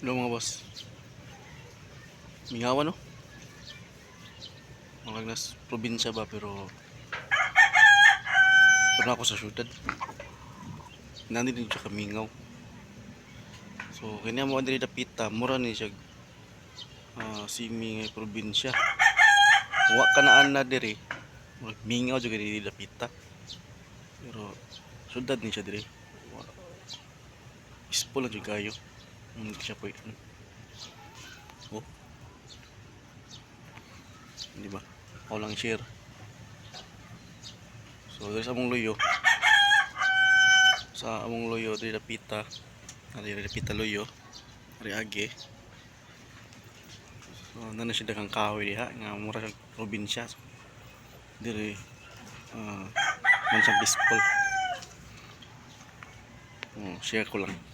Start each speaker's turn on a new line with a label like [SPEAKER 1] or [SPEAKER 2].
[SPEAKER 1] Hello mga boss. Mingawa no? Mga nas probinsya ba pero pero ako sa syudad. Nandito siya kamingaw. So kanya mo diri dapita, mura ni siya ah simi nga probinsya. Wa ka na ana diri. Mingaw juga diri dapita. Pero syudad ni siya diri. Peaceful lang kayo. Hindi siya po Oh. Di ba? Ako lang share. So, dari sa among loyo. Sa among loyo, dari na pita. Dari na pita loyo. Dari age. So, na siya dagang kahoy diha. Nga mura sa probinsya. So, dari uh, man siyang peaceful. Oh, share ko lang.